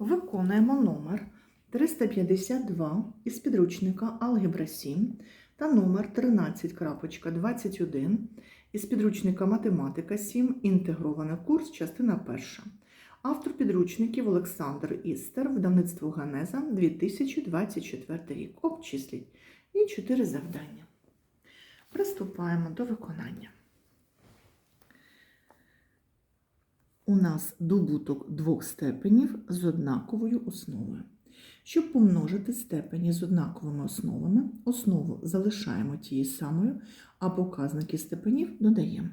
Виконуємо номер 352 із підручника Алгебра 7 та номер 13.21 із підручника Математика 7. Інтегрований курс, частина 1. Автор підручників Олександр Істер, видавництво Ганеза 2024 рік. Обчисліть. І 4 завдання. Приступаємо до виконання. У нас добуток двох степенів з однаковою основою. Щоб помножити степені з однаковими основами, основу залишаємо тією самою, а показники степенів додаємо.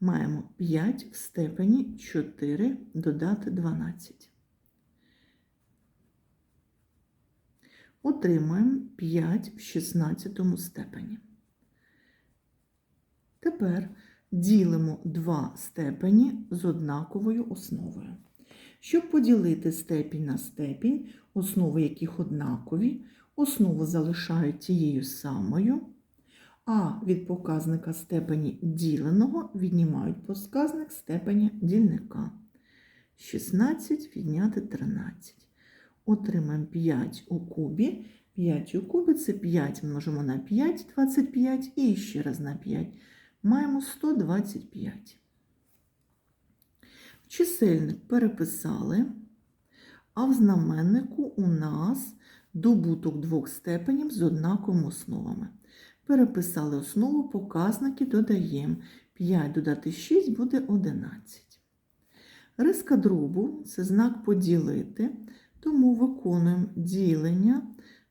Маємо 5 в степені 4 додати 12. Отримуємо 5 в 16 степені. Тепер ділимо два степені з однаковою основою. Щоб поділити степінь на степінь, основи яких однакові, основу залишають тією самою, а від показника степені діленого віднімають показник степені дільника. 16 відняти 13. Отримаємо 5 у кубі. 5 у кубі це 5 множимо на 5, 25 і ще раз на 5 маємо 125. Чисельник переписали, а в знаменнику у нас добуток двох степенів з однаковими основами. Переписали основу, показники додаємо. 5 додати 6 буде 11. Риска дробу це знак поділити, тому виконуємо ділення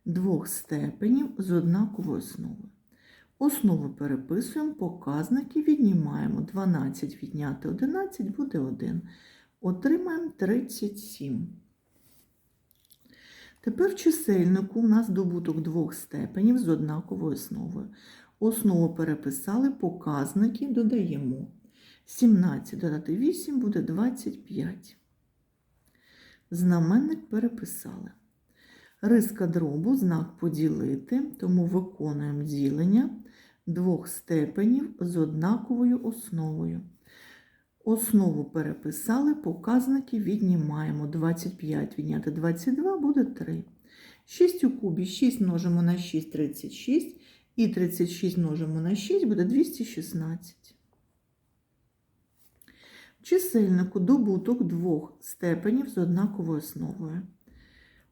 двох степенів з однаковою основою. Основу переписуємо, показники віднімаємо. 12 відняти 11 буде 1. Отримаємо 37. Тепер в чисельнику у нас добуток двох степенів з однаковою основою. Основу переписали, показники додаємо. 17 додати 8 буде 25. Знаменник переписали. Риска дробу знак поділити, тому виконуємо ділення двох степенів з однаковою основою. Основу переписали, показники віднімаємо. 25 відняти 22 буде 3. 6 у кубі 6 множимо на 6 36, і 36 множимо на 6 буде 216. В чисельнику добуток двох степенів з однаковою основою.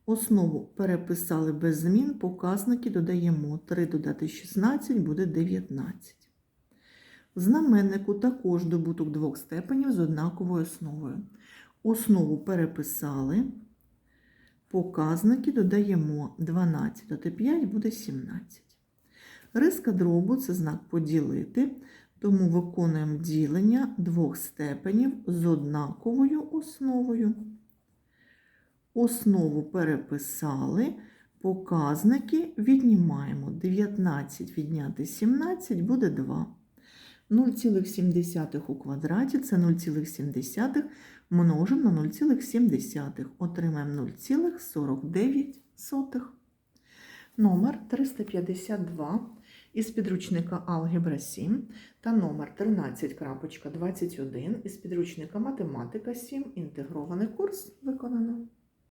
Основу переписали без змін, показники додаємо 3 додати 16 буде 19. В знаменнику також добуток двох степенів з однаковою основою. Основу переписали, показники додаємо 12 додати 5 буде 17. Риска дробу це знак поділити, тому виконуємо ділення двох степенів з однаковою основою. Основу переписали, показники віднімаємо. 19 відняти 17 буде 2. 0,7 у квадраті це 0,7 множимо на 0,7. Отримаємо 0,49. Номер 352 із підручника Алгебра 7 та номер 13.21 із підручника Математика 7. Інтегрований курс виконано.